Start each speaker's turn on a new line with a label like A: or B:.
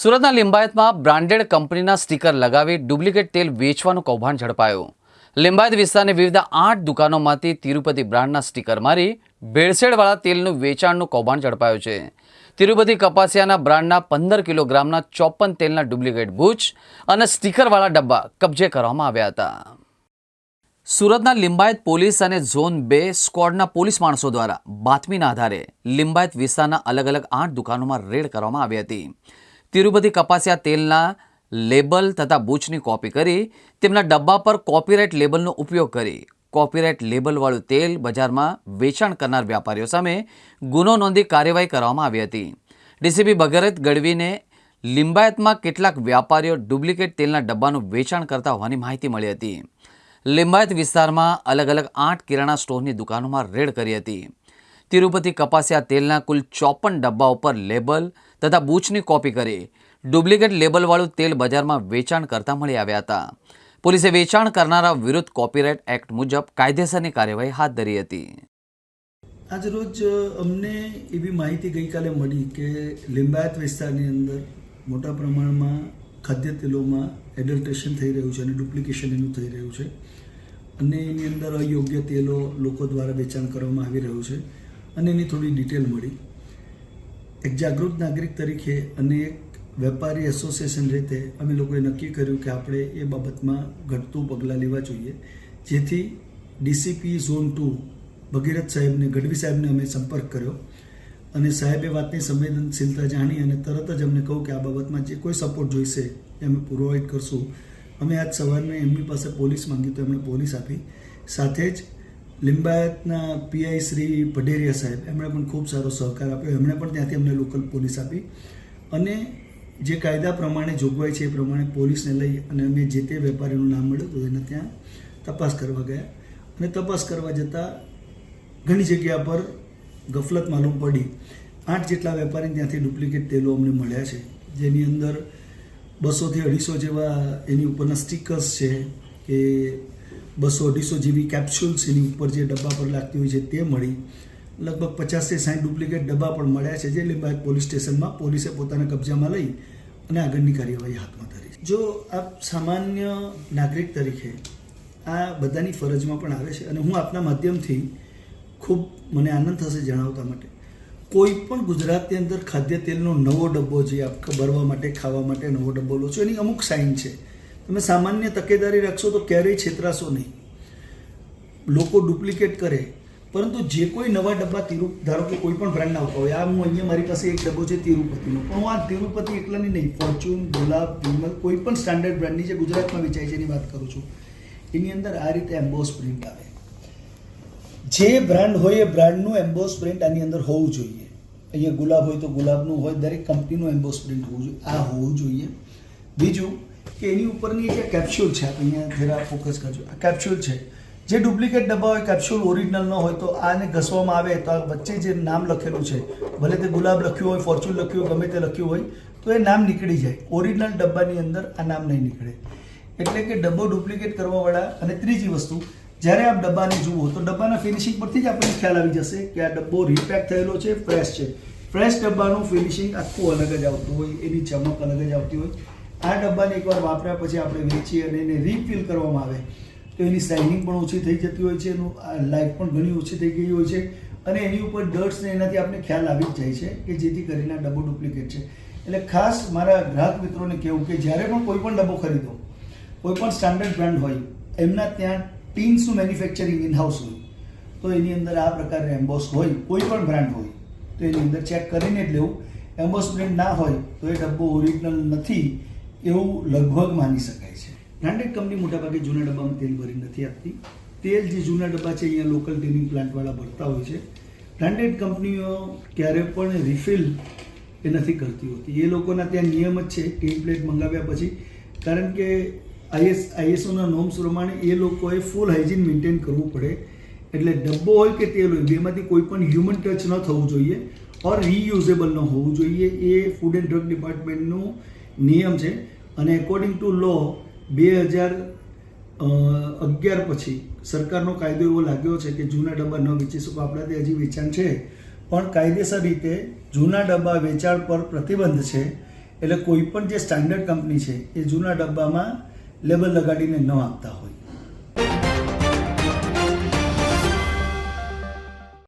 A: સુરતના લિંબાયતમાં બ્રાન્ડેડ કંપનીના સ્ટીકર લગાવી ડુપ્લિકેટ તેલ વેચવાનું કૌભાંડ ઝડપાયું. લિંબાયત વિસ્તારની વિવિધ આઠ દુકાનોમાંથી તિરુપતિ બ્રાન્ડના સ્ટીકર મારી ભેળસેળવાળા તેલનું વેચાણનું કૌભાંડ ઝડપાયું છે. તિરુપતિ કપાસિયાના બ્રાન્ડના પંદર કિલોગ્રામના ચોપન તેલના ડુપ્લિકેટ બૂચ અને સ્ટીકરવાળા ડબ્બા કબજે કરવામાં આવ્યા હતા. સુરતના લિંબાયત પોલીસ અને ઝોન બે સ્કોડના પોલીસ માણસો દ્વારા બાતમીના આધારે લિંબાયત વિસ્તારના અલગ અલગ આઠ દુકાનોમાં રેડ કરવામાં આવી હતી. તિરુપતિ કપાસિયા તેલના લેબલ તથા બૂચની કોપી કરી તેમના ડબ્બા પર કોપીરાઇટ લેબલનો ઉપયોગ કરી કોપીરાઇટ લેબલવાળું તેલ બજારમાં વેચાણ કરનાર વેપારીઓ સામે ગુનો નોંધી કાર્યવાહી કરવામાં આવી હતી. ડીસીપી ભગરત ગઢવીને લિંબાયતમાં કેટલાક વ્યાપારીઓ ડુપ્લિકેટ તેલના ડબ્બાનું વેચાણ કરતા હોવાની માહિતી મળી હતી. લિંબાયત વિસ્તારમાં અલગ અલગ આઠ કિરાણા સ્ટોરની દુકાનોમાં રેડ કરી હતી. તિરુપતિ કપાસિયા તેલના કુલ ચોપન ડબ્બા ઉપર લેબલ તથા બૂચની કોપી કરી ડુપ્લિકેટ લેબલવાળું તેલ બજારમાં વેચાણ કરતા મળી આવ્યા હતા. પોલીસે વેચાણ કરનારા વિરુદ્ધ કોપીરાઇટ એક્ટ મુજબ કાયદેસરની કાર્યવાહી હાથ ધરી હતી.
B: આજરોજ અમને એવી માહિતી ગઈકાલે મળી કે લિંબાયત વિસ્તારની અંદર મોટા પ્રમાણમાં ખાદ્ય તેલોમાં એડલ્ટ્રેશન થઈ રહ્યું છે અને ડુપ્લિકેશન એનું થઈ રહ્યું છે. અને એની અંદર અયોગ્ય તેલો લોકો દ્વારા વેચાણ કરવામાં આવી રહ્યું છે. અને એની થોડી ડિટેલ મળી. એક જાગૃત નાગરિક તરીકે અને એક વેપારી એસોસિએશન રીતે અમે લોકોએ નક્કી કર્યું કે આપણે એ બાબતમાં ઘટતું પગલાં લેવા જોઈએ. જેથી ડીસીપી ઝોન ટુ ભગીરથ સાહેબને, ગઢવી સાહેબને અમે સંપર્ક કર્યો અને સાહેબે વાતની સંવેદનશીલતા જાણી અને તરત જ અમને કહું કે આ બાબતમાં જે કોઈ સપોર્ટ જોઈશે એ અમે પ્રોવાઈડ કરશું. અમે આજ સવારને એમની પાસે પોલીસ માંગી તો એમણે પોલીસ આપી. સાથે જ લિંબાયતના પીઆઈ શ્રી પઢેરિયા સાહેબ, એમણે પણ ખૂબ સારો સહકાર આપ્યો. એમણે પણ ત્યાંથી અમને લોકલ પોલીસ આપી. અને જે કાયદા પ્રમાણે જોગવાઈ છે એ પ્રમાણે પોલીસને લઈ અને અમે જે તે વેપારીનું નામ મળ્યું હતું એને ત્યાં તપાસ કરવા ગયા. અને તપાસ કરવા જતાં ઘણી જગ્યા પર ગફલત માલુમ પડી. આઠ જેટલા વેપારી ત્યાંથી ડુપ્લિકેટ તેલો અમને મળ્યા છે. જેની અંદર બસોથી અઢીસો જેવા એની ઉપરના સ્ટીકર્સ છે કે બસો અઢીસો જેવી કેપ્સ્યુલ્સ એની ઉપર જે ડબ્બા પર લાગતી હોય છે તે મળી. લગભગ પચાસથી સાઠ ડુપ્લિકેટ ડબ્બા પણ મળ્યા છે જે લિંબાયત પોલીસ સ્ટેશનમાં પોલીસે પોતાના કબજામાં લઈ અને આગળની કાર્યવાહી હાથમાં ધરી જો આપ સામાન્ય નાગરિક તરીકે આ બધાની ફરજમાં પણ આવે છે અને હું આપના માધ્યમથી ખૂબ મને આનંદ થશે જણાવતા માટે, કોઈ પણ ગુજરાતની અંદર ખાદ્ય તેલનો નવો ડબ્બો જે આપ ભરવા માટે, ખાવા માટે નવો ડબ્બો લો છો, એની અમુક સાઇન છે. તમે સામાન્ય તકેદારી રાખશો તો ક્યારેય છેતરાશો નહીં. લોકો ડુપ્લિકેટ કરે. પરંતુ જે કોઈ નવા ડબ્બા તિરુ, ધારો કે કોઈ પણ બ્રાન્ડના આવતા હોય આ હું અહીંયા મારી પાસે એક ડબ્બો છે તિરુપતિનો. પણ હું આ તિરુપતિ એકલાની નહીં, ફોર્ચ્યુન, ગુલાબ, વિમલ, કોઈ પણ સ્ટાન્ડર્ડ બ્રાન્ડની જે ગુજરાતમાં વેચાય છે એની વાત કરું છું, એની અંદર આ રીતે એમ્બોસ પ્રિન્ટ આવે. જે બ્રાન્ડ હોય એ બ્રાન્ડનું એમ્બોસ પ્રિન્ટ આની અંદર હોવું જોઈએ. અહીંયા ગુલાબ હોય તો ગુલાબનું હોય, દરેક કંપનીનું એમ્બોસ પ્રિન્ટ હોવું જોઈએ. આ હોવું જોઈએ. બીજું કે એની ઉપરની જે કેપ્સ્યુલ છે અહીંયા જરા ફોકસ કરજો. આ કેપ્સ્યુલ છે. જે ડુપ્લિકેટ ડબ્બા હોય કેપ્સ્યુલ ઓરિજિનલ ન હોય, તો આને ઘસવામાં આવે, તો આ વચ્ચે જે નામ લખેલું છે, ભલે તે ગુલાબ લખ્યું હોય ફોર્ચ્યુન લખ્યું હોય, ગમે તે લખ્યું હોય, તો એ નામ નીકળી જાય. ઓરિજિનલ ડબ્બાની અંદર આ નામ નહીં નીકળે. એટલે કે ડબ્બો ડુપ્લિકેટ કરવાવાળા અને ત્રીજી વસ્તુ, જ્યારે આપ ડબ્બાને જુઓ, તો ડબ્બાના ફિનિશિંગ પરથી જ આપણને ખ્યાલ આવી જશે કે આ ડબ્બો રીપેક થયેલો છે ફ્રેશ છે. ફ્રેશ ડબ્બાનું ફિનિશિંગ આખું અલગ જ આવતું હોય, એની ચમક અલગ જ આવતી હોય. આ ડબ્બાને એકવાર વાપર્યા પછી આપણે વેચીએ અને એને રિફિલ કરવામાં આવે. તો એની સાઇનિંગ પણ ઓછી થઈ જતી હોય છે, એનું લાઈફ પણ ઘણી ઓછી થઈ ગઈ હોય છે. અને એની ઉપર ડર્ટ્સ ને એનાથી આપણે ખ્યાલ આવી જ જાય છે કે જેથી કરીને આ ડબ્બો ડુપ્લિકેટ છે. એટલે ખાસ મારા ગ્રાહક મિત્રોને કહેવું કે જ્યારે પણ કોઈ પણ ડબ્બો ખરીદો, કોઈ પણ સ્ટાન્ડર્ડ બ્રાન્ડ હોય, એમના ત્યાં ટીન્સનું મેન્યુફેક્ચરિંગ ઇન હાઉસ હોય. તો એની અંદર આ પ્રકારે એમ્બોસ હોય, કોઈ પણ બ્રાન્ડ હોય, તો એની અંદર ચેક કરીને જ લેવું. એમ્બોસ બ્રાન્ડ ના હોય, તો એ ડબ્બો ઓરિજિનલ નથી. એવું લગભગ માની શકાય છે. બ્રાન્ડેડ કંપની મોટાભાગે જૂના ડબ્બામાં તેલ ભરી નથી આપતી. તેલ જે જૂના ડબ્બા છે, અહીંયા લોકલ ટેનિંગ પ્લાન્ટવાળા ભરતા હોય છે. બ્રાન્ડેડ કંપનીઓ ક્યારે પણ રિફિલ એ નથી કરતી હોતી. એ લોકોના ત્યાં નિયમ જ છે ટીમ પ્લેટ મંગાવ્યા પછી, કારણ કે આઈએસ આઈએસઓના નોર્મ્સ પ્રમાણે એ લોકોએ ફૂલ હાઇજીન મેન્ટેન કરવું પડે. એટલે ડબ્બો હોય કે તેલ હોય, બેમાંથી કોઈ પણ હ્યુમન ટચ ન થવું જોઈએ ઓર રીયુઝેબલ ન હોવું જોઈએ. એ ફૂડ એન્ડ ડ્રગ ડિપાર્ટમેન્ટનું નિયમ છે. અને એકોર્ડિંગ ટુ લો બે હજાર અગિયાર પછી સરકારનો કાયદો એવો લાગ્યો છે કે જૂના ડબ્બા ન વેચી શકો. આપણા ત્યાં હજી વેચાણ છે. પણ કાયદેસર રીતે જૂના ડબ્બા વેચાણ પર પ્રતિબંધ છે. એટલે કોઈ પણ જે સ્ટાન્ડર્ડ કંપની છે એ જૂના ડબ્બામાં લેબલ લગાડીને ન આપતા હોય.